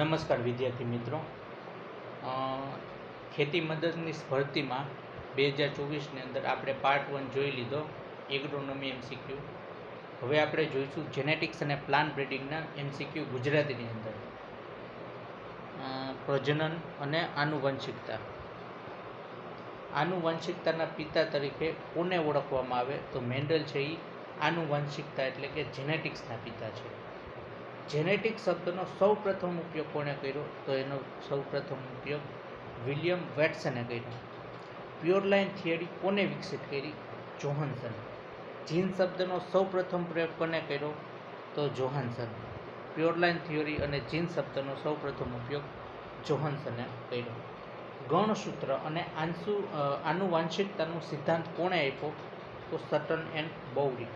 નમસ્કાર વિદ્યાર્થી મિત્રો. ખેતી મદદની ભરતીમાં બે હજાર ચોવીસની અંદર આપણે પાર્ટ વન જોઈ લીધો એગ્રોનોમી એમસીક્યુ હવે આપણે જોઈશું જેનેટિક્સ અને પ્લાન બ્રિડિંગના એમસીક્યુ ગુજરાતીની અંદર. પ્રજનન અને આનુવંશિકતા. આનુવંશિકતાના પિતા તરીકે કોને ઓળખવામાં આવે? તો મેન્ડલ છે એ આનુવંશિકતા એટલે કે જેનેટિક્સના પિતા છે. જેનેટિક શબ્દનો સૌ પ્રથમ ઉપયોગ કોણે કર્યો? તો એનો સૌ પ્રથમ ઉપયોગ વિલિયમ વેટ્સને કર્યો. પ્યોર લાઇન થિયરી કોને વિકસિત કરી? જોહાન્સન. જીન શબ્દનો સૌ પ્રથમ પ્રયોગ કોને કર્યો? તો જોહાન્સન. પ્યોર લાઇન થિયરી અને જીન શબ્દનો સૌ પ્રથમ ઉપયોગ જોહાન્સને કર્યો. ગણસૂત્ર અને આંસુ આનુવાંશિકતાનો સિદ્ધાંત કોણે આપ્યો? તો સટન એન્ડ બૌરી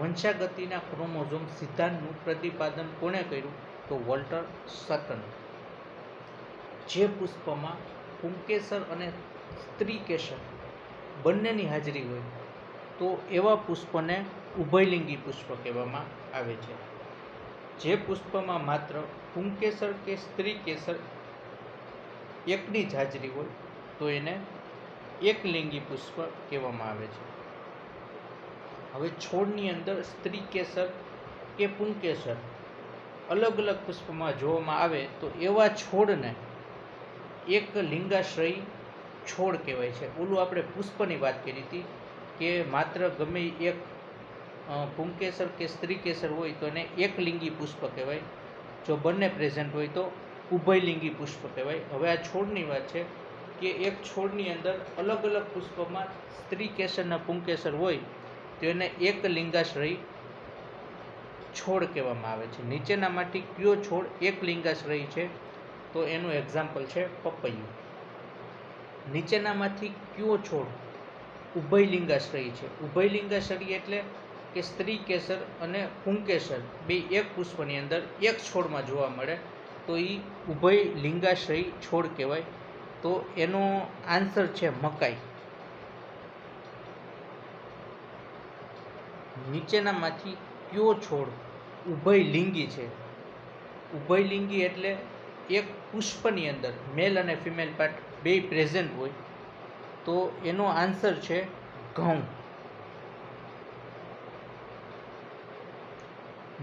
વંશાગતિના ક્રોમોઝોમ સિદ્ધાંતનું પ્રતિપાદન કોણે કર્યું? તો વોલ્ટર સટન જે પુષ્પમાં પુંકેસર અને સ્ત્રીકેસર બંનેની હાજરી હોય, તો એવા પુષ્પને ઉભયલિંગી પુષ્પ કહેવામાં આવે છે. જે પુષ્પમાં માત્ર પુંકેસર કે સ્ત્રીકેસર એકની જ હાજરી હોય, તો એને એકલિંગી પુષ્પ કહેવામાં આવે છે. હવે છોડની અંદર સ્ત્રી કેસર કે પુંકેસર અલગ અલગ પુષ્પમાં જોવામાં આવે તો એવા છોડને એક લિંગાશ્રયી છોડ કહેવાય છે. ઓલું આપણે પુષ્પની વાત કરી હતી કે માત્ર ગમે એક પુંકેસર કે સ્ત્રી કેસર હોય તો એને એકલિંગી પુષ્પ કહેવાય. જો બંને પ્રેઝન્ટ હોય તો ઉભયલિંગી પુષ્પ કહેવાય. હવે આ છોડની વાત છે કે એક છોડની અંદર અલગ અલગ પુષ્પમાં સ્ત્રી કેસર અને પુંકેસર હોય તો એને એક લિંગાશ્રય છોડ કહેવામાં આવે છે. નીચેનામાંથી કયો છોડ એક લિંગાશ્રય છે? તો એનું એક્ઝામ્પલ છે પપૈયું. નીચેનામાંથી કયો છોડ ઉભય લિંગાશ્રયી છે? ઉભય લિંગાશ્રય એટલે કે સ્ત્રી કેસર અને પુંકેસર બે એક પુષ્પની અંદર એક છોડમાં જોવા મળે તો એ ઉભય લિંગાશ્રયી છોડ કહેવાય. તો એનો આન્સર છે મકાઈ. નીચેનામાંથી કયો છોડ ઉભયલિંગી છે? ઉભયલિંગી એટલે એક પુષ્પની અંદર મેલ અને ફિમેલ પાર્ટ બે પ્રેઝન્ટ હોય, તો એનો આન્સર છે ઘઉં.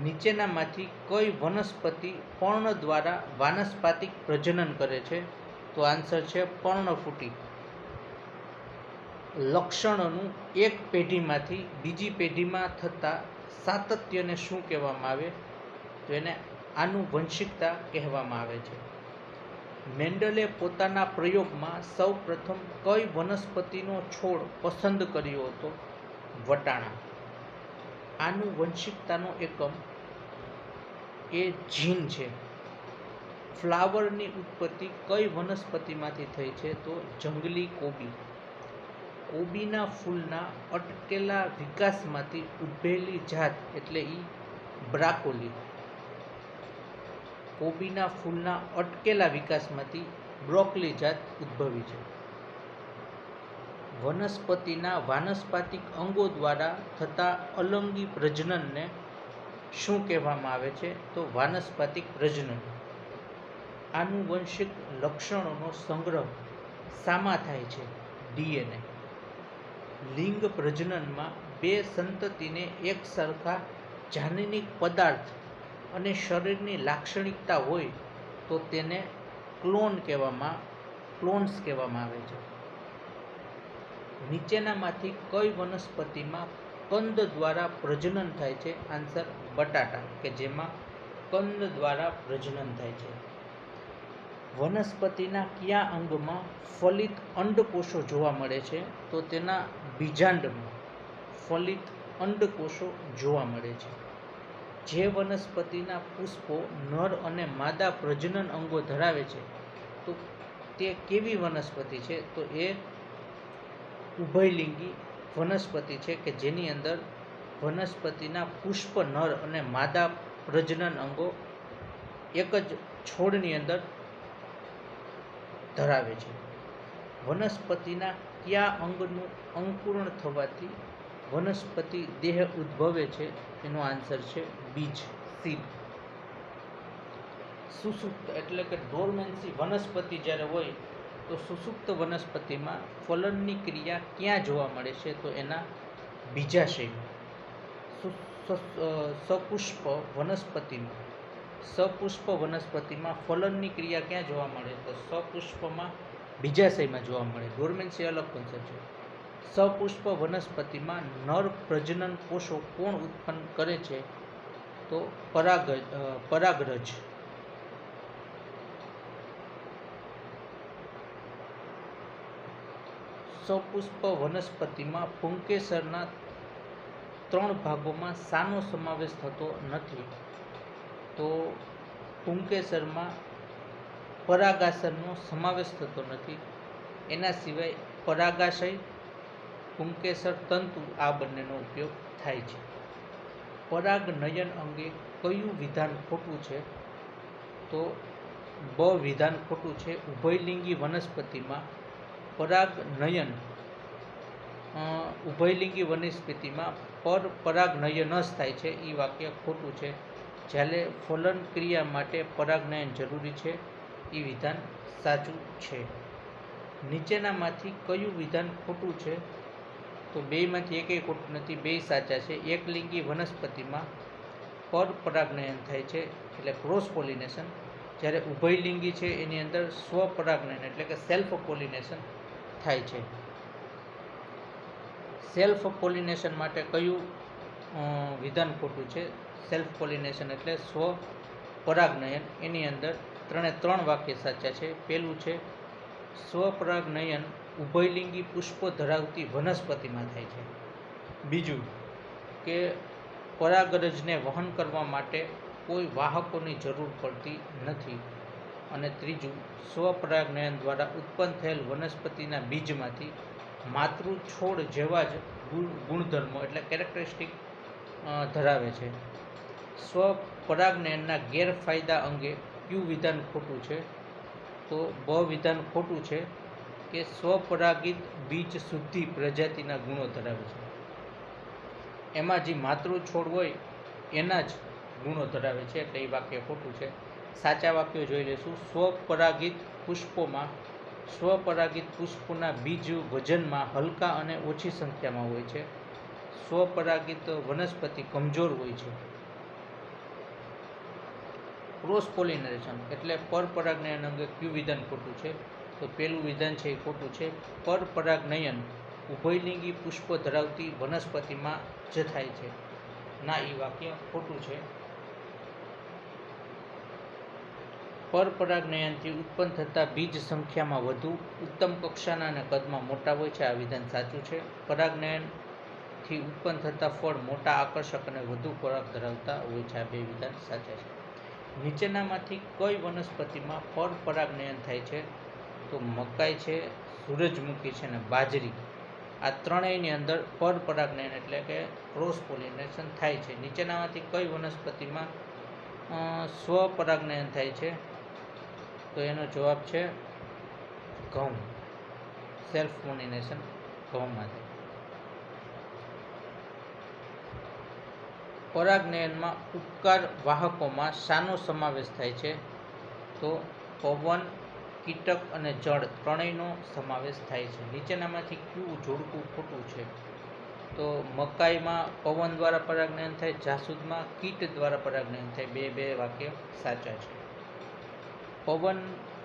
નીચેનામાંથી કઈ વનસ્પતિ પર્ણ દ્વારા વાનસ્પાતિક પ્રજનન કરે છે? તો આન્સર છે પર્ણફૂટી. લક્ષણોનું એક પેઢીમાંથી બીજી પેઢીમાં થતા સાતત્યને શું કહેવામાં આવે? તો એને આનુવંશિકતા કહેવામાં આવે છે. મેન્ડલે પોતાના પ્રયોગમાં સૌ પ્રથમ કઈ વનસ્પતિનો છોડ પસંદ કર્યો હતો? વટાણા. આનુવંશિકતાનો એકમ એ જીન છે. ફ્લાવરની ઉત્પત્તિ કઈ વનસ્પતિમાંથી થઈ છે? તો જંગલી કોબી. કોબીના ફૂલના અટકેલા વિકાસમાંથી ઉદ્ભવેલી જાત એટલે એ બ્રાકોલી. કોબીના ફૂલના અટકેલા વિકાસમાંથી બ્રોકલી જાત ઉદ્ભવી છે. વનસ્પતિના વાનસ્પાતિક અંગો દ્વારા થતા અલંગી પ્રજનનને શું કહેવામાં આવે છે? તો વાનસ્પાતિક પ્રજનન. આનુવંશિક લક્ષણોનો સંગ્રહ સામા થાય છે ડીએનએ. લિંગ પ્રજનનમાં બે સંતતિને એક સરખા જાનનિક પદાર્થ અને શરીરની લાક્ષણિકતા હોય તો તેને ક્લોન કહેવામાં, ક્લોન્સ કહેવામાં આવે છે. નીચેનામાંથી કઈ વનસ્પતિમાં કંદ દ્વારા પ્રજનન થાય છે? આન્સર બટાટા, કે જેમાં કંદ દ્વારા પ્રજનન થાય છે. વનસ્પતિના કયા અંગમાં ફલિત અંડકોષો જોવા મળે છે? તો તેના બીજાંડમાં ફલિત અંડકોષો જોવા મળે છે. જે વનસ્પતિના પુષ્પો નર અને માદા પ્રજનન અંગો ધરાવે છે, તો તે કેવી વનસ્પતિ છે? તો એ ઉભયલિંગી વનસ્પતિ છે કે જેની અંદર વનસ્પતિના પુષ્પ નર અને માદા પ્રજનન અંગો એક જ છોડની અંદર ધરાવે છે. વનસ્પતિના કયા અંગનું અંકુરણ થવાથી વનસ્પતિ દેહ ઉદ્ભવે છે એનો આન્સર છે બીજ સીડ સુસુપ્ત એટલે કે ડોરમેન્સી વનસ્પતિ જ્યારે હોય તો સુસુપ્ત વનસ્પતિમાં ફલનની ક્રિયા ક્યાં જોવા મળે છે તો એના બીજાશયમાં સપુષ્પ વનસ્પતિમાં સપુષ્પ વનસ્પતિમાં ફલનની ક્રિયા ક્યાં જોવા મળે? તો સપુષ્પમાં બીજાશયમાં જોવા મળે. ડોરમેન્સી અલગ કોન્સેપ્ટ છે. સપુષ્પ વનસ્પતિમાં નર પ્રજનન કોષો કોણ ઉત્પન્ન કરે છે? તો પરાગ પરાગરજ. સપુષ્પ વનસ્પતિમાં પુંકેસરના ત્રણ ભાગોમાં સાનો સમાવેશ થતો નથી. તો પુંકેસરમાં પરાગાસનનો સમાવેશ થતો નથી. એના સિવાય પરાગાશય, પુંકેસર તંતુ આ બંનેનો ઉપયોગ થાય છે. પરાગનયન અંગે કયું વિધાન ખોટું છે? તો બ વિધાન ખોટું છે. ઉભયલિંગી વનસ્પતિમાં પરાગનયન ઉભયલિંગી વનસ્પતિમાં પર પરાગનયન જ થાય છે. એ વાક્ય ખોટું છે. જ્યારે ફલન ક્રિયા માટે પરાગનયન જરૂરી છે, એ વિધાન સાચું છે. નીચેનામાંથી કયું વિધાન ખોટું છે? તો બેયમાંથી એકેય ખોટું નથી, બે સાચા છે. એકલિંગી વનસ્પતિમાં પર પરાગનયન થાય છે, એટલે ક્રોસ પોલિનેશન જ્યારે ઉભયલિંગી છે, એની અંદર સ્વપરાગનયન એટલે કે સેલ્ફ પોલિનેશન થાય છે. સેલ્ફ પોલિનેશન માટે કયું વિધાન ખોટું છે? સેલ્ફ પોલિનેશન એટલે સ્વ પરાગનયન. એની અંદર ત્રણે ત્રણ વાક્ય સાચા છે. પહેલું છે સ્વપરાગનયન ઉભયલિંગી પુષ્પો ધરાવતી વનસ્પતિમાં થાય છે. બીજું કે પરાગરજને વહન કરવા માટે કોઈ વાહકોની જરૂર પડતી નથી. અને ત્રીજું સ્વપરાગનયન દ્વારા ઉત્પન્ન થયેલ વનસ્પતિના બીજમાંથી માતૃ છોડ જેવા જ ગુણ, ગુણધર્મો એટલે કેરેક્ટરિસ્ટિક ધરાવે છે. સ્વપરાગનયનના ગેરફાયદા અંગે કયું વિધાન ખોટું છે? તો બ વિધાન ખોટું છે કે સ્વપરાગિત બીજ શુદ્ધિ પ્રજાતિના ગુણો ધરાવે છે. એમાં જે માતૃ છોડ હોય, એના જ ગુણો ધરાવે છે. એટલે એ વાક્ય ખોટું છે. સાચા વાક્યો જોઈ લઈશું. સ્વપરાગિત પુષ્પોમાં સ્વપરાગિત પુષ્પોના બીજ વજનમાં હલકા અને ઓછી સંખ્યામાં હોય છે. સ્વપરાગિત વનસ્પતિ કમજોર હોય છે. ક્રોસ પોલિનેશન એટલે પરપરાગનયન અંગે કયું વિધાન ખોટું છે? તો પહેલું વિધાન છે એ ખોટું છે. પરપરાગનયન ઉભયલિંગી પુષ્પો ધરાવતી વનસ્પતિમાં જ થાય છે. ના એ વાક્ય ખોટું છે. પરપરાગનયનથી ઉત્પન્ન થતા બીજ સંખ્યામાં વધુ ઉત્તમ કક્ષાના અને કદમાં મોટા હોય છે. આ વિધાન સાચું છે. પરાગનયનથી ઉત્પન્ન થતા ફળ મોટા આકર્ષક અને વધુ ખોરાક ધરાવતા હોય છે. આ બે વિધાન સાચા છે. નીચેનામાંથી કઈ વનસ્પતિમાં ફળ પરાગનયન થાય છે, તો મકાઈ છે સૂરજમુખી છે અને બાજરી. આ ત્રણેયની અંદર પરપરાગનયન એટલે કે ક્રોસ પોલિનેશન થાય છે. નીચેનામાંથી કઈ વનસ્પતિમાં સ્વ પરાગનયન થાય છે, તો એનો જવાબ છે ઘઉં. સેલ્ફ પોલિનેશન ઘઉંમાં પરાગનયનમાં ઉપકાર વાહકોમાં શાનો સમાવેશ થાય છે? તો પવન, કીટક અને જળ ત્રણેયનો સમાવેશ થાય છે. નીચેનામાંથી કયું જોડકું ખોટું છે? તો મકાઈમાં પવન દ્વારા પરાગનયન થાય, જાસૂદમાં કીટ દ્વારા પરાગનયન થાય. બે બે વાક્ય સાચા છે. પવન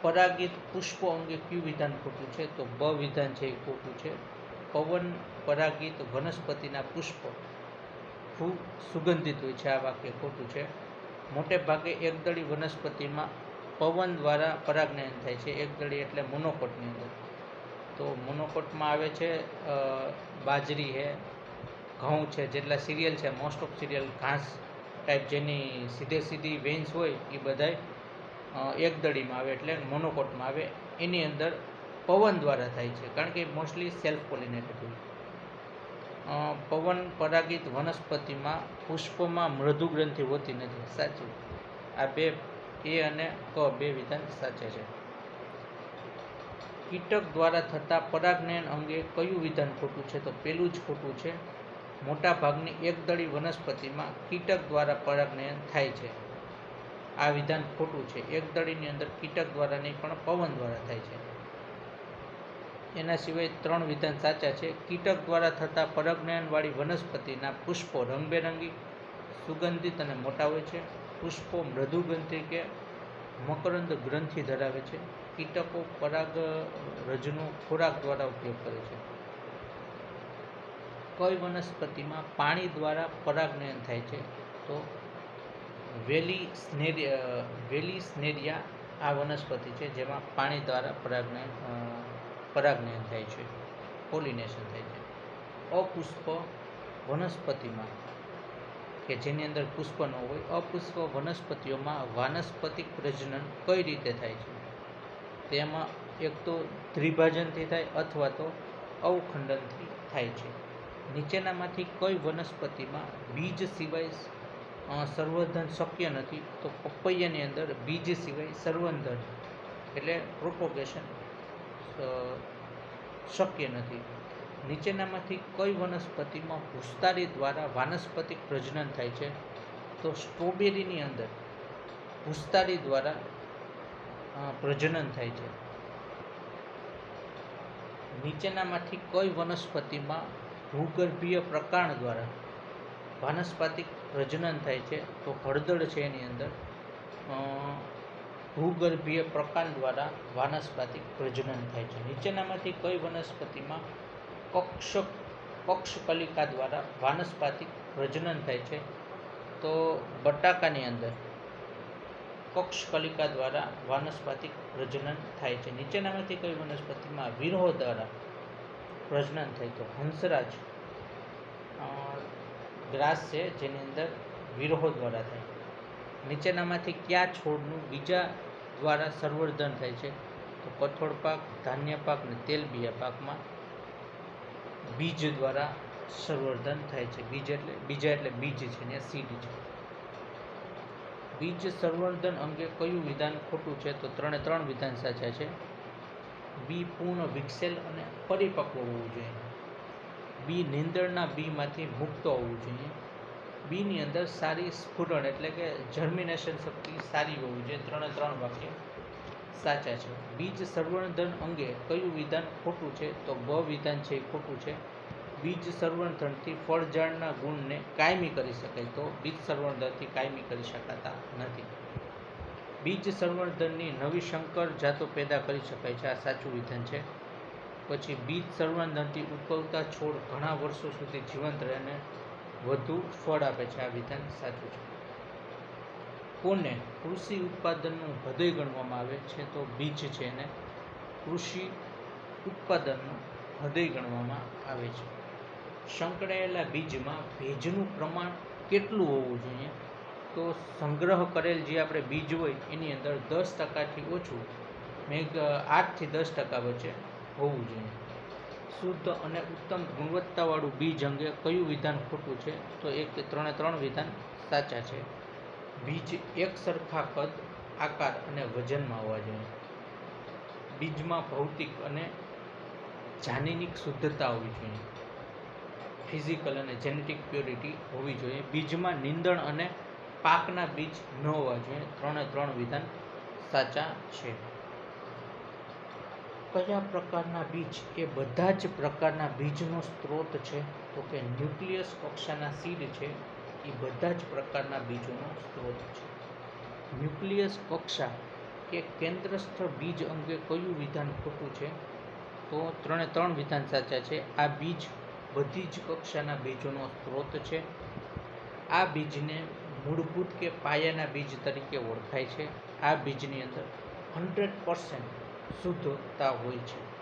પરાગિત પુષ્પો અંગે કયું વિધાન ખોટું છે? તો બ વિધાન છે એ ખોટું છે. પવન પરાગિત વનસ્પતિના પુષ્પો ખૂબ સુગંધિત હોય છે, આ વાક્ય ખોટું છે. મોટે ભાગે એકદળી વનસ્પતિમાં પવન દ્વારા પરાગનયન થાય છે એકદળી એટલે મોનોકોટની અંદર. તો મોનોકોટમાં આવે છે બાજરી છે, ઘઉં છે, જેટલા સિરિયલ છે મોસ્ટ ઓફ સિરિયલ ઘાસ ટાઈપ જેની સીધે સીધી વેન્સ હોય એ બધાય એકદળીમાં આવે એટલે મોનોકોટમાં આવે. એની અંદર પવન દ્વારા થાય છે, કારણ કે મોસ્ટલી સેલ્ફ પોલિનેટેડ હોય. પવન પરાગિત વનસ્પતિમાં પુષ્પોમાં મૃદુ ગ્રંથિ હોતી નથી. સાચું. આ બે, એ અને ક બે વિધાન સાચા છે. કીટક દ્વારા થતા પરાગનયન અંગે કયું વિધાન ખોટું છે? તો પેલું જ ખોટું છે. મોટા ભાગની એકદળી વનસ્પતિમાં કીટક દ્વારા પરાગનયન થાય છે. આ વિધાન ખોટું છે. એકદળીની અંદર કીટક દ્વારા નહીં, પણ પવન દ્વારા થાય છે. એના સિવાય ત્રણ વિધાન સાચા છે. કીટક દ્વારા થતા પરજ્ઞાનવાળી વનસ્પતિના પુષ્પો રંગબેરંગી, સુગંધિત અને મોટા હોય છે. પુષ્પો મૃદુગંધી કે મકરંદ ગ્રંથિ ધરાવે છે. કીટકો પરાગ રજનો ખોરાક દ્વારા ઉપયોગ કરે છે. કઈ વનસ્પતિમાં પાણી દ્વારા પરાગનયન થાય છે? તો વેલી સ્નેરિયા વેલી સ્નેરિયા આ વનસ્પતિ છે જેમાં પાણી દ્વારા પરાગનયન પરાગનયન થાય છે, પોલિનેશન થાય છે. અપુષ્પ વનસ્પતિમાં, કે જેની અંદર પુષ્પ ન હોય, અપુષ્પ વનસ્પતિઓમાં વાનસ્પતિક પ્રજનન કઈ રીતે થાય છે? તેમાં એક તો દ્વિભાજનથી થાય અથવા તો અવખંડનથી થાય છે. નીચેનામાંથી કઈ વનસ્પતિમાં બીજ સિવાય સર્વધન શક્ય નથી, તો પપૈયાની અંદર બીજ સિવાય સર્વંધન, એટલે પ્રોપોગેશન શક્ય નથી. નીચેનામાંથી કઈ વનસ્પતિમાં ભૂસ્તારી દ્વારા વાનસ્પતિક પ્રજનન થાય છે, તો સ્ટ્રોબેરીની અંદર ભૂસ્તારી દ્વારા પ્રજનન થાય છે. નીચેનામાંથી કઈ વનસ્પતિમાં ભૂગર્ભીય પ્રકાંડ દ્વારા વાનસ્પતિક પ્રજનન થાય છે, તો હળદર છે એની અંદર. ભૂગર્ભીય પ્રકાંડ દ્વારા વાનસ્પતિક પ્રજનન થાય છે. નીચેનામાંથી કઈ વનસ્પતિમાં કક્ષ, કક્ષકલિકા દ્વારા વાનસ્પતિક પ્રજનન થાય છે? તો બટાકાની અંદર કક્ષકલિકા દ્વારા વાનસ્પતિક પ્રજનન થાય છે. નીચેનામાંથી કઈ વનસ્પતિમાં વિરહો દ્વારા પ્રજનન થાય તો હંસરાજ ગ્રાસ છે, જેની અંદર વિરહો દ્વારા થાય નીચેનામાંથી કયા છોડનું બીજા દ્વારા સંવર્ધન થાય છે. તો કઠોળ પાક, ધાન્ય પાક અને તેલબિયા પાકમાં બીજ દ્વારા સંવર્ધન થાય છે. બીજ એટલે, બીજા એટલે બીજ છે ને, સીડ છે. બીજ સંવર્ધન અંગે કયું વિધાન ખોટું છે? તો ત્રણે ત્રણ વિધાન સાચા છે. બી પૂર્ણ વિકસેલ અને પરિપક્વ હોવું જોઈએ. બી નીંદણના બીમાંથી મુક્ત હોવું જોઈએ. બીની અંદર સારી સ્ફુરણ એટલે કે જર્મિનેશન શક્તિ સારી હોવી જોઈએ. ત્રણે ત્રણ વાક્ય સાચા છે. બીજ સર્વણધન અંગે કયું વિધાન ખોટું છે? તો બ વિધાન છે એ ખોટું છે. બીજ સંવર્ધનથી ફળઝાડના ગુણને કાયમી કરી શકાય તો બીજ સર્વણધનથી કાયમી કરી શકાતા નથી. બીજ સંવર્ધનની નવી શંકર જાતો પેદા કરી શકાય છે. આ સાચું વિધાન છે. પછી બીજ સર્વણધનથી ઉદ્ભવતા છોડ ઘણા વર્ષો સુધી જીવંત રહીને વધુ ફળ આપે છે આ વિધાન સાચું છે. કોને કૃષિ ઉત્પાદનનું હૃદય ગણવામાં આવે છે તો બીજ છે એને કૃષિ ઉત્પાદનનું હૃદય ગણવામાં આવે છે. સંકળાયેલા બીજમાં ભેજનું પ્રમાણ કેટલું હોવું જોઈએ? તો સંગ્રહ કરેલ જે આપણે બીજ હોય એની અંદર દસ ટકાથી ઓછું, મેઘ આઠથી દસ ટકા વચ્ચે હોવું જોઈએ. શુદ્ધ અને ઉત્તમ ગુણવત્તાવાળું બીજ અંગે કયું વિધાન ખોટું છે? તો એક ત્રણે ત્રણ વિધાન સાચા છે. બીજ એક સરખા કદ આકાર અને વજનમાં હોવા જોઈએ. બીજમાં ભૌતિક અને જાનીનિક શુદ્ધતા હોવી જોઈએ. ફિઝિકલ અને જેનેટિક પ્યોરિટી હોવી જોઈએ. બીજમાં નીંદણ અને પાકના બીજ ન હોવા જોઈએ. ત્રણે ત્રણ વિધાન સાચા છે. કયા પ્રકારના બીજ? એ બધા જ પ્રકારના બીજનો સ્ત્રોત છે. તો કે ન્યુક્લિયસ કક્ષાના સીડ છે, એ બધા જ પ્રકારના બીજોનો સ્ત્રોત છે. ન્યુક્લિયસ કક્ષા કે કેન્દ્રસ્થ બીજ અંગે કયું વિધાન ખોટું છે? તો ત્રણે ત્રણ વિધાન સાચા છે. આ બીજ બધી જ કક્ષાના બીજોનો સ્ત્રોત છે. આ બીજને મૂળભૂત કે પાયાના બીજ તરીકે ઓળખાય છે. આ બીજની અંદર હંડ્રેડ પર્સન્ટ શુદ્ધતા હોય છે.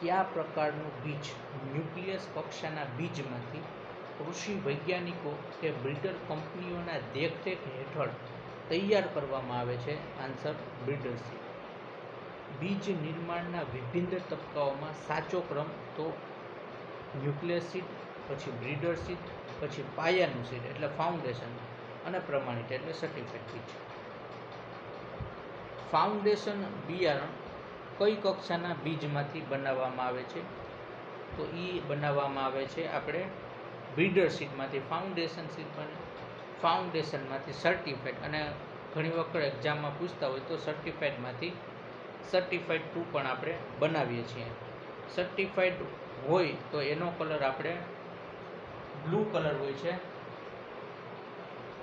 કયા પ્રકારનું બીજ? ન્યુક્લિયસ કક્ષાના બીજમાંથી કૃષિ વૈજ્ઞાનિકો કે બિલ્ડર કંપનીઓના દેખરેખ હેઠળ તૈયાર કરવામાં આવે છે? આન્સર બ્રીડરશીપ બીજ નિર્માણના વિભિન્ન તબક્કાઓમાં સાચો ક્રમ તો ન્યુક્લિયસ પછી બ્રીડર સીડ, પછી પાયાનું સીડ, એટલે ફાઉન્ડેશન અને પ્રમાણિત, એટલે સર્ટિફિકેટ બીજ. ફાઉન્ડેશન બિયારણ કઈ કક્ષાના બીજમાંથી બનાવવામાં આવે છે? તો એ બનાવવામાં આવે છે આપણે બ્રીડર સીડમાંથી ફાઉન્ડેશન સીડ પણ ફાઉન્ડેશનમાંથી સર્ટિફાઈડ અને ઘણી વખત એક્ઝામમાં પૂછતા હોય તો સર્ટિફાઈડમાંથી સર્ટિફાઈડ ટુ પણ આપણે બનાવીએ છીએ. સર્ટિફાઈડ હોય તો એનો કલર આપણે બ્લુ કલર હોય છે.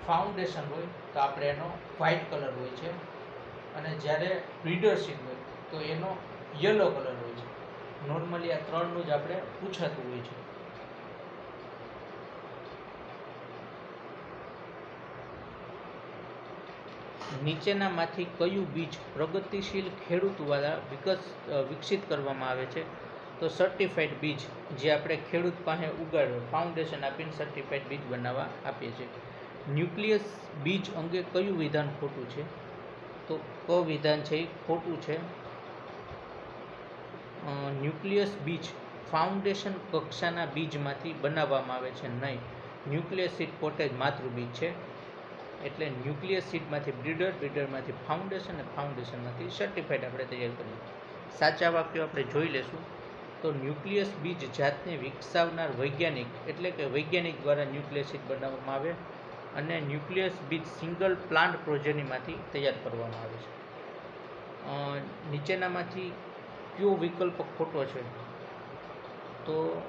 ફાઉન્ડેશન હોય તો આપણે એનો વ્હાઇટ કલર હોય છે. અને જ્યારે બ્રીડર હોય, તો એનો યલો કલર હોય છે. નોર્મલી આ ત્રણનું જ આપણે પૂછાતું હોય છે. નીચેનામાંથી કયું બીજ પ્રગતિશીલ ખેડૂત દ્વારા વિકસ વિકસિત કરવામાં આવે છે? તો સર્ટિફાઈડ બીજ, જે આપણે ખેડૂત પાસે ઉગાડ ફાઉન્ડેશન આપીને સર્ટિફાઈડ બીજ બનાવવા આપીએ છીએ. ન્યુક્લિયસ બીજ અંગે કયું વિધાન ખોટું છે? તો ક વિધાન છે, એ ખોટું છે. ન્યુક્લિયસ બીજ ફાઉન્ડેશન કક્ષાના બીજમાંથી બનાવવામાં આવે છે નહીં. ન્યુક્લિયસ સીડ પોતે જ માતૃબીજ છે. એટલે ન્યુક્લિયસ સીડમાંથી બ્રીડર, બ્રીડરમાંથી ફાઉન્ડેશન અને ફાઉન્ડેશનમાંથી સર્ટિફાઈડ આપણે તૈયાર કરીએ. સાચા વાક્યો આપણે જોઈ લેશું. તો ન્યુક્લિયસ બીજ જાતને વિકસાવનાર વૈજ્ઞાનિક એટલે કે વૈજ્ઞાનિક દ્વારા ન્યુક્લિયસ બનાવવામાં આવે. અને ન્યુક્લિયસ બીજ સિંગલ પ્લાન્ટ પ્રોજેનીમાંથી તૈયાર કરવામાં આવે છે. નીચેનામાંથી કયો વિકલ્પ ખોટો છે? તો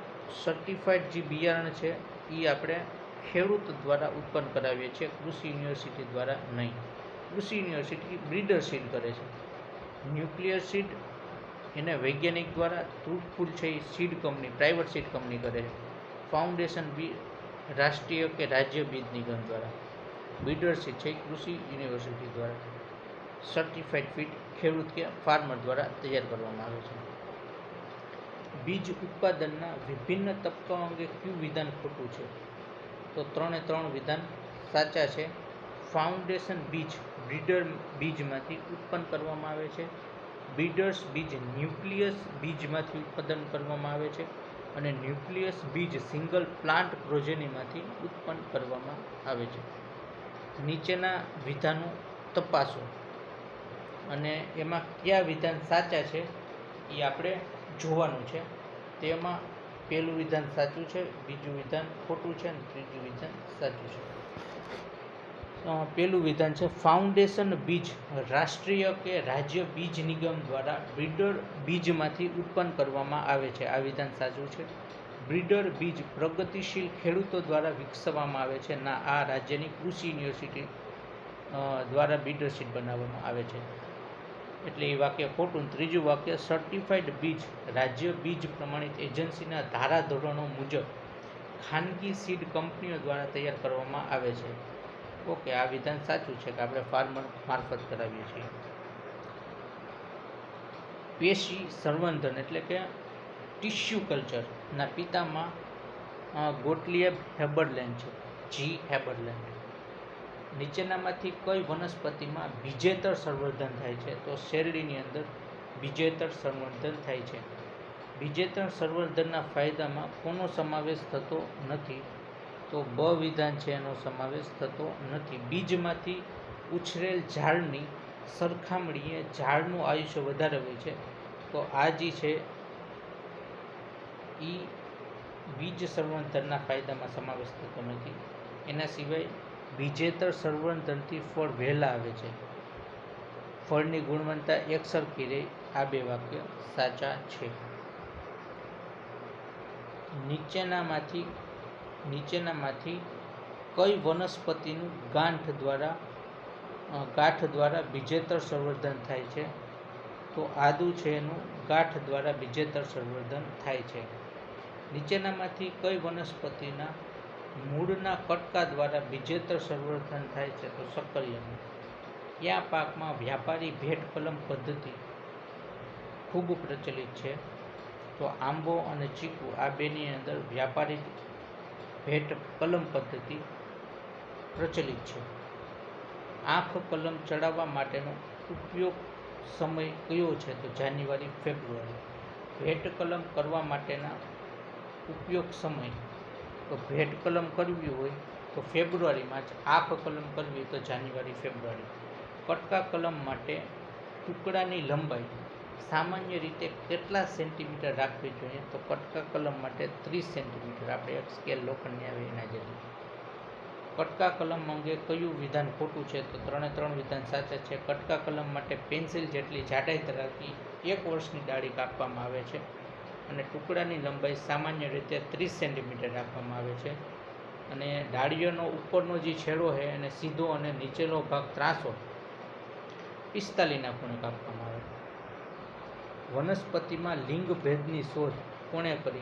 સર્ટિફાઈડ જે બિયારણ છે, એ આપણે ખેડૂત દ્વારા ઉત્પન્ન કરાવીએ છીએ, કૃષિ યુનિવર્સિટી દ્વારા નહીં. કૃષિ યુનિવર્સિટી બ્રીડર સીડ કરે છે. ન્યુક્લિયર સીડ એને વૈજ્ઞાનિક દ્વારા ફ્રૂટફુલ છે, એ seed company private seed company કરે છે. ફાઉન્ડેશન બી રાષ્ટ્રીય કે રાજ્ય બીજ નિગમ દ્વારા બ્રીડર સીડ છે કૃષિ યુનિવર્સિટી દ્વારા સર્ટિફાઈડ ફીડ ખેડૂત કે ફાર્મર દ્વારા તૈયાર કરવામાં આવે છે. બીજ ઉત્પાદનના વિભિન્ન તબક્કાઓ અંગે કયું વિધાન ખોટું છે? તો ત્રણે ત્રણ વિધાન સાચા છે. ફાઉન્ડેશન બીજ બ્રીડર બીજમાંથી ઉત્પન્ન કરવામાં આવે છે. બ્રીડર્સ બીજ ન્યુક્લિયસ બીજમાંથી ઉત્પાદન કરવામાં આવે છે. અને ન્યુક્લિયસ બીજ સિંગલ પ્લાન્ટ પ્રોજેનીમાંથી ઉત્પન્ન કરવામાં આવે છે. નીચેના વિધાનો તપાસો. અને એમાં કયા વિધાન સાચા છે એ આપણે જોવાનું છે. તેમાં પહેલું વિધાન સાચું છે, બીજું વિધાન ખોટું છે અને ત્રીજું વિધાન સાચું છે. પહેલું વિધાન છે ફાઉન્ડેશન બીજ, રાષ્ટ્રીય કે રાજ્ય બીજ નિગમ દ્વારા બ્રિડર બીજમાંથી ઉત્પન્ન કરવામાં આવે છે. આ વિધાન સાચું છે? બ્રિડર બીજ પ્રગતિશીલ ખેડૂતો દ્વારા વિકસાવવામાં આવે છે. ના, આ રાજ્યની કૃષિ યુનિવર્સિટી દ્વારા બ્રિડર સીડ બનાવવામાં આવે છે. એટલે એ વાક્ય ખોટું. ત્રીજું વાક્ય સર્ટિફાઈડ બીજ, રાજ્ય બીજ પ્રમાણિત એજન્સીના ધારાધોરણો મુજબ ખાનગી સીડ કંપનીઓ દ્વારા તૈયાર કરવામાં આવે છે. ઓકે આ વિધાન સાચું છે કે આપણે ફાર્મર મારફત કરાવીએ છીએ. પેશી સંવર્ધન એટલે કે ટિશ્યુ કલ્ચરના પિતામાં અ, ગોટલિયબ હેબરલેન્ડ છે જી હેબરલેન્ડ નીચેનામાંથી કઈ વનસ્પતિમાં બીજેતર સંવર્ધન થાય છે? તો શેરડીની અંદર બીજેતર સંવર્ધન થાય છે. બીજેતર સંવર્ધનના ફાયદામાં કોનો સમાવેશ થતો નથી? તો બ વિધાન છે એનો સમાવેશ થતો નથી. બીજમાંથી ઉછરેલ ઝાડની સરખામણીએ ઝાડનું આયુષ્ય વધારે હોય છે. તો આ જે છે એ બીજ સંવર્ધનના ફાયદામાં સમાવેશ થતો નથી. એના સિવાય બીજેતર સંવર્ધનથી ફળ વહેલા આવે છે. ફળની ગુણવત્તા એકસરખી રહે, આ બે વાક્ય સાચા છે. નીચેનામાંથી નીચેનામાંથી કઈ વનસ્પતિનું ગાંઠ દ્વારા ગાંઠ દ્વારા બીજેતર સંવર્ધન થાય છે? તો આદુ છે એનું ગાંઠ દ્વારા બીજેતર સંવર્ધન થાય છે. નીચેનામાંથી કઈ વનસ્પતિના મૂળના કટકા દ્વારા બીજેતર સંવર્ધન થાય છે? તો સક્કરિયાનું કયા પાકમાં વ્યાપારી ભેટ કલમ પદ્ધતિ ખૂબ પ્રચલિત છે. તો આંબો અને ચીકુ આ બેની અંદર વ્યાપારી ભેટ કલમ પદ્ધતિ પ્રચલિત છે. આંખ કલમ ચડાવવા માટેનો ઉપયોગ સમય કયો છે? તો જાન્યુઆરી, ફેબ્રુઆરી. ભેટ કલમ કરવા માટેના ઉપયોગ સમય. તો ભેટ કલમ કરવી હોય તો ફેબ્રુઆરીમાં જ આંખ કલમ કરવી તો જાન્યુઆરી, ફેબ્રુઆરી. કટકા કલમ માટે ટુકડાની લંબાઈ સામાન્ય રીતે કેટલા સેન્ટીમીટર રાખવી જોઈએ? તો કટકા કલમ માટે ત્રીસ સેન્ટીમીટર. આપણે એક સ્કેલ લોખંડની આવે એના જેવી કટકા કલમ અંગે કયું વિધાન ખોટું છે? તો ત્રણે ત્રણ વિધાન સાચા છે. કટકા કલમ માટે પેન્સિલ જેટલી જાડાઈ ધરાવતી એક વર્ષની ડાળી કાપવામાં આવે છે અને ટુકડાની લંબાઈ સામાન્ય રીતે ત્રીસ સેન્ટીમીટર રાખવામાં આવે છે. અને ડાળીઓનો ઉપરનો જે છેડો છે એને સીધો અને નીચેનો ભાગ ત્રાસો પિસ્તાલીના ખૂણે કાપવામાં આવે વનસ્પતિમાં લિંગ ભેદની શોધ કોણે કરી?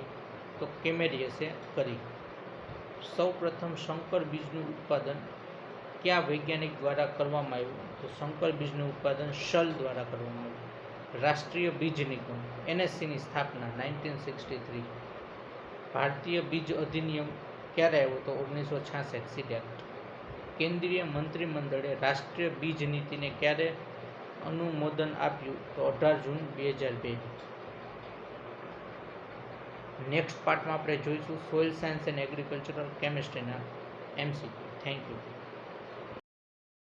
તો કેમેરિયસે કરી. સૌ પ્રથમ શંકર બીજનું ઉત્પાદન કયા વૈજ્ઞાનિક દ્વારા કરવામાં આવ્યું? તો શંકર બીજનું ઉત્પાદન શલ દ્વારા કરવામાં આવ્યું. રાષ્ટ્રીય બીજ નિગમ, એનએસસીની સ્થાપના નાઇન્ટીન સિક્સટી થ્રી. ભારતીય બીજ અધિનિયમ ક્યારે આવ્યો? તો ઓગણીસો છાસઠ સિડેક્ટ કેન્દ્રીય મંત્રીમંડળે રાષ્ટ્રીય બીજ નીતિને ક્યારે અનુમોદન આપ્યું તો અઢાર જૂન બે હજાર બે. નેક્સ્ટ પાર્ટમાં આપણે જોઈશું સોઇલ સાયન્સ એન્ડ એગ્રીકલ્ચરલ કેમિસ્ટ્રીના એમસીક્યુ થેન્ક યુ